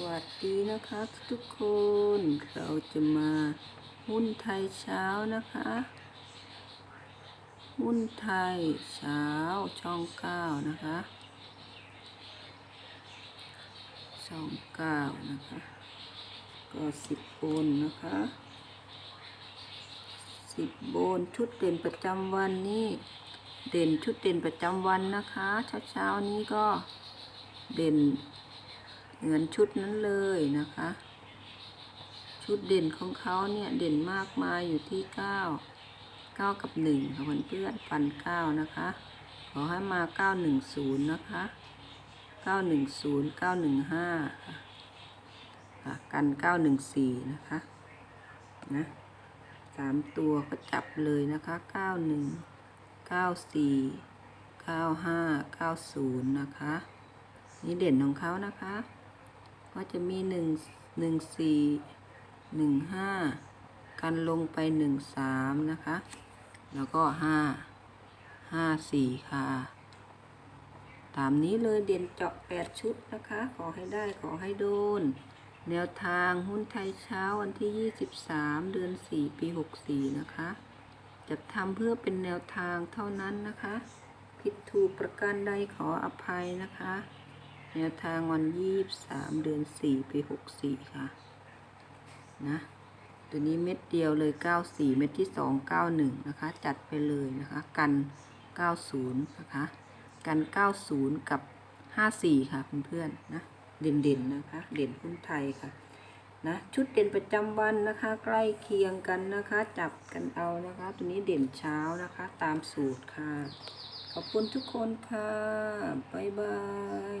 วัสดีนะคะทุกคนเราจะมาหุ้นไทยเช้านะคะ หุ้นไทยเช้าช่องเก้านะคะช่องเก้านะคะ ก็สิบโอนนะคะสิบโบนชุดเด่นประจำวันนี้เด่นชุดเด่นประจำวันนะคะ เช้าเช้านี้ก็เด่น เหมือนชุดนั้นเลยนะคะ ชุดเด่นของเขาเนี่ยเด่นมากมายอยู่ที่เก้าเก้ากับหนึ่งค่ะเพื่อนๆฟันเก้านะคะ ขอให้มาเก้าหนึ่งศูนย์นะคะเก้าหนึ่งศูนย์เก้าหนึ่งห้าค่ะกันเก้าหนึ่งสี่นะคะนะสามตัวก็จับเลยนะคะเก้าหนึ่งเก้าสี่เก้าห้าเก้าศูนย์นะคะ นี่เด่นของเขานะคะ ก็จะมีหนึ่งหนึ่งสี่หนึ่งห้ากันลงไปหนึ่งสามนะคะ แล้วก็ห้าห้าสี่ค่ะ ตามนี้เลยเด่นเจาะแปดชุดนะคะ ขอให้ได้ขอให้โดน แนวทางหุ้นไทยเช้าวันที่ 23 เดือน 4 ปี 64 นะคะ จะทำเพื่อเป็นแนวทางเท่านั้นนะคะ ผิดถูกประการใดขออภัยนะคะ แนวทางวันยี่สามเดือนสี่ปีหกสี่ค่ะ นะ ตัวนี้เม็ดเดียวเลยเก้าสี่เม็ดที่สองเก้าหนึ่งนะคะ จัดไปเลยนะคะ กันเก้าศูนย์นะคะ กันเก้าศูนย์กับห้าสี่ค่ะเพื่อนๆนะ เด่นๆนะคะ เด่นหุ้นไทยค่ะ นะ ชุดเด่นประจำวันนะคะ ใกล้เคียงกันนะคะ จับกันเอานะคะ ตัวนี้เด่นเช้านะคะ ตามสูตรค่ะขอบคุณทุกคนค่ะ บ๊ายบาย